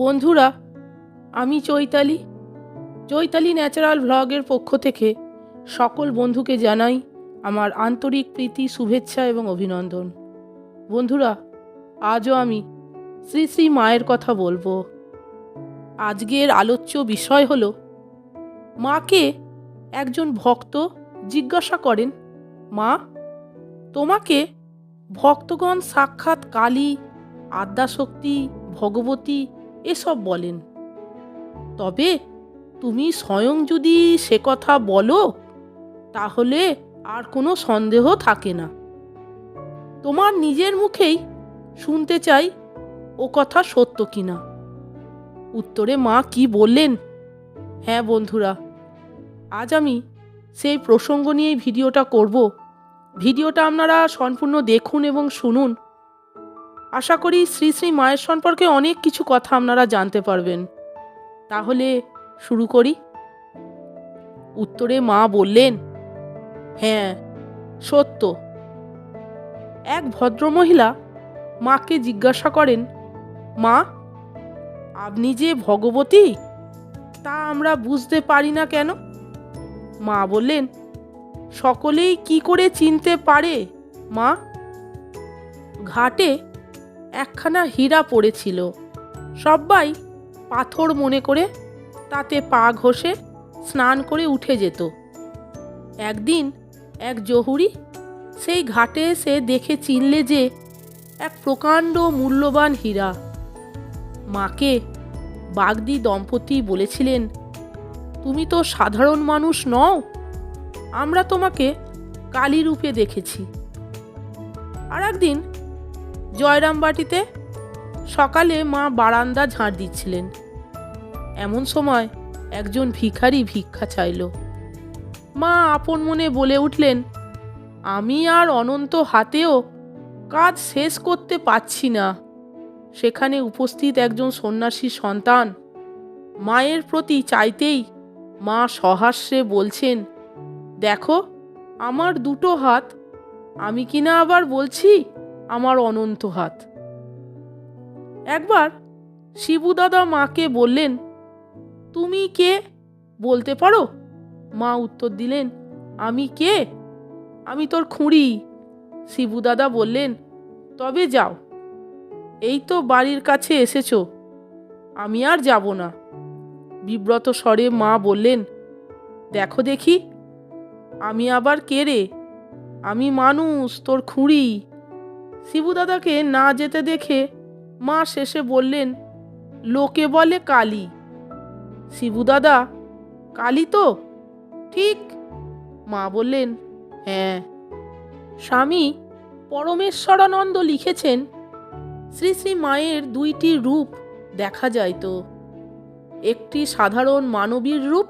বন্ধুরা, আমি চৈতালি। চৈতালি ন্যাচারাল ভ্লগের পক্ষ থেকে সকল বন্ধুকে জানাই আমার আন্তরিক প্রীতি, শুভেচ্ছা এবং অভিনন্দন। বন্ধুরা, আজও আমি শ্রী শ্রী মায়ের কথা বলব। আজকের আলোচ্য বিষয় হল, মাকে একজন ভক্ত জিজ্ঞাসা করেন, মা, তোমাকে ভক্তগণ সাক্ষাৎ কালী, আদ্যাশক্তি, ভগবতী এসব বলেন। তবে তুমি স্বয়ং যদি সে কথা বলো, তাহলে আর কোনো সন্দেহ থাকে না। তোমার নিজের মুখেই শুনতে চাই ও কথা সত্য কিনা। উত্তরে মা কি বললেন? হ্যাঁ বন্ধুরা, আজ আমি সেই প্রসঙ্গ নিয়েই ভিডিওটা করব। ভিডিওটা আপনারা সম্পূর্ণ দেখুন এবং শুনুন। আশা করি শ্রী শ্রী মায়ের সম্পর্কে অনেক কিছু কথা আপনারা জানতে পারবেন। তাহলে শুরু করি। উত্তরে মা বললেন হ্যাঁ সত্য। এক ভদ্রমহিলা মাকে জিজ্ঞাসা করেন, মা, আপনি যে ভগবতী, তা আমরা বুঝতে পারি না কেন? মা বললেন, সকলেই কি করে চিনতে পারে, মা? ঘাটে একখানা হীরা পড়েছিল। সবাই পাথর মনে করে তাতে পা ঘষে স্নান করে উঠে যেত। একদিন এক জহুরি সেই ঘাটে এসে দেখে চিনলে যে এক প্রকাণ্ড মূল্যবান হীরা। মাকে বাগদি দম্পতি বলেছিলেন, তুমি তো সাধারণ মানুষ নও, আমরা তোমাকে কালী রূপে দেখেছি। আর একদিন জয়রামবাটিতে সকালে মা বারান্দা ঝাঁট দিচ্ছিলেন। এমন সময় একজন ভিখারি ভিক্ষা চাইল। মা আপন মনে বলে উঠলেন, আমি আর অনন্ত হাতেও কাজ শেষ করতে পারছি না। সেখানে উপস্থিত একজন সন্ন্যাসী সন্তান মায়ের প্রতি চাইতেই মা সহাস্যে বলছেন, দেখো, আমার দুটো হাত, আমি কিনা আবার বলছি? আমার অনন্ত হাত। একবার শিবু দাদা মাকে বললেন, তুমি কে? বলতে পারো? মা উত্তর দিলেন, আমি কে? আমি তোর খুঁড়ি। শিবু দাদা বললেন, তবে যাও। এই তো বাড়ির কাছে এসেছ। আমি আর যাব না। বিব্রত স্বরে মা বললেন, দেখো দেখি, আমি আবার কে রে? আমি মানুষ, তোর খুঁড়ি। শিবু দাদাকে না যেতে দেখে মা শেষে বললেন, লোকে বলে কালী। শিবু দাদা, কালী তো? ঠিক। মা বললেন হ্যাঁ। স্বামী পরমেশ্বরানন্দ লিখেছেন, শ্রী শ্রী মায়ের দুইটি রূপ দেখা যায় তো। একটি সাধারণ মানবীর রূপ,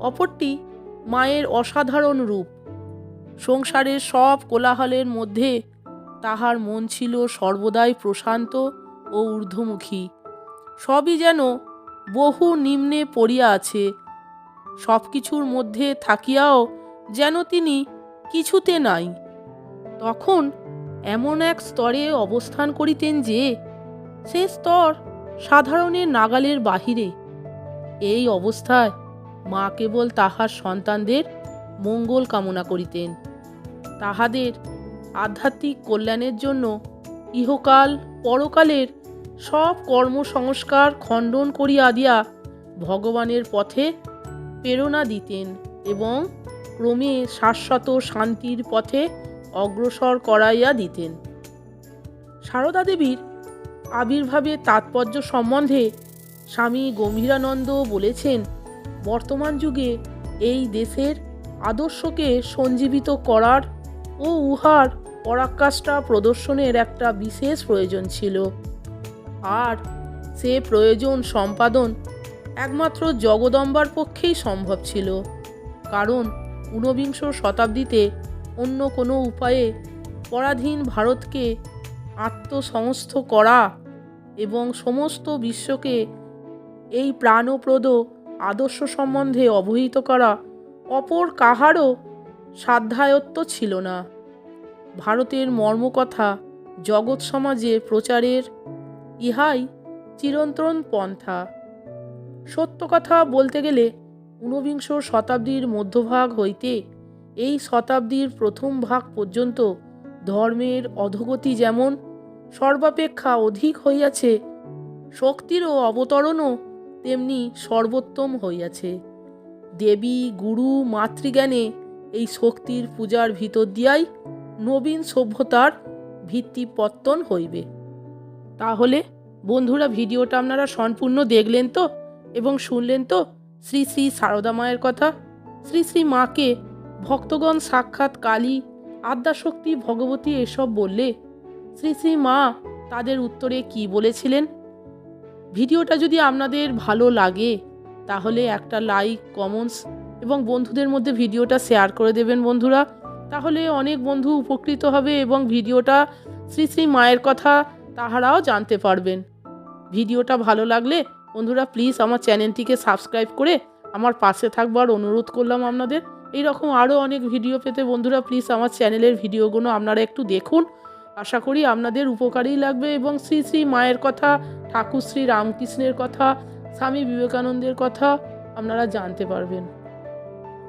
অপরটি মায়ের অসাধারণ রূপ। সংসারের সব কোলাহলের মধ্যে তাহার মন ছিল সর্বদাই প্রশান্ত ও ঊর্ধ্বমুখী। সবই যেন বহু নিম্নে পড়িয়া আছে। সব কিছুর মধ্যে থাকিয়াও যেন তিনি কিছুতে নাই। তখন এমন এক স্তরে অবস্থান করিতেন যে, সে স্তর সাধারণের নাগালের বাহিরে। এই অবস্থায় মা কেবল তাহার সন্তানদের মঙ্গল কামনা করিতেন। তাহাদের আধ্যাত্মিক কল্যাণের জন্য ইহকাল, পরকালের সব কর্মসংস্কার খণ্ডন করিয়া দিয়া ভগবানের পথে প্রেরণা দিতেন এবং ক্রমে শাশ্বত শান্তির পথে অগ্রসর করাইয়া দিতেন। সারদা দেবীর আবির্ভাবের তাৎপর্য সম্বন্ধে স্বামী গম্ভীরানন্দ বলেছেন, বর্তমান যুগে এই দেশের আদর্শকে সঞ্জীবিত করার ও উহার পরাকাষ্ঠা প্রদর্শনের একটা বিশেষ প্রয়োজন ছিল। আর সে প্রয়োজন সম্পাদন একমাত্র জগদম্বার পক্ষেই সম্ভব ছিল। কারণ ঊনবিংশ শতাব্দীতে অন্য কোনো উপায়ে পরাধীন ভারতকে আত্মসমস্ত করা এবং সমস্ত বিশ্বকে এই প্রাণপ্রদ আদর্শ সম্বন্ধে অবহিত করা অপর কাহারও সাধ্যায়ত্ত ছিল না। ভারতের মর্মকথা, জগৎ সমাজে প্রচারের ইহাই চিরন্তন পন্থা। সত্য কথা বলতে গেলে ঊনবিংশ শতাব্দীর মধ্যভাগ হইতে এই শতাব্দীর প্রথম ভাগ পর্যন্ত ধর্মের অধোগতি যেমন সর্বাপেক্ষা অধিক হইয়াছে, শক্তিরও অবতরণও তেমনি সর্বোত্তম হইয়াছে। দেবী, গুরু, মাতৃজ্ঞানে এই শক্তির পূজার ভিতর দিয়াই নবীন সভ্যতার ভিত্তিপত্তন হইবে। তাহলে বন্ধুরা ভিডিওটা আপনারা সম্পূর্ণ দেখলেন তো এবং শুনলেন তো শ্রী শ্রী সারদা মায়ের কথা? শ্রী শ্রী মাকে ভক্তগণ সাক্ষাৎ কালী, আদ্যাশক্তি, ভগবতী এসব বললে শ্রী শ্রী মা তাদের উত্তরে কি বলেছিলেন? ভিডিওটা যদি আপনাদের ভালো লাগে, তাহলে একটা লাইক কমেন্টস এবং বন্ধুদের মধ্যে ভিডিওটা শেয়ার করে দেবেন বন্ধুরা। তাহলে অনেক বন্ধু উপকৃত হবে এবং ভিডিওটা শ্রী শ্রী মায়ের কথা তাহারাও জানতে পারবেন। ভিডিওটা ভালো লাগলে বন্ধুরা প্লিজ আমার চ্যানেলটিকে সাবস্ক্রাইব করে আমার পাশে থাকবার অনুরোধ করলাম আপনাদের। এইরকম আরও অনেক ভিডিও পেতে বন্ধুরা প্লিজ আমার চ্যানেলের ভিডিওগুলো আপনারা একটু দেখুন। আশা করি আপনাদের উপকারেই লাগবে এবং শ্রী শ্রী মায়ের কথা, ঠাকুর শ্রী রামকৃষ্ণের কথা, স্বামী বিবেকানন্দের কথা আপনারা জানতে পারবেন।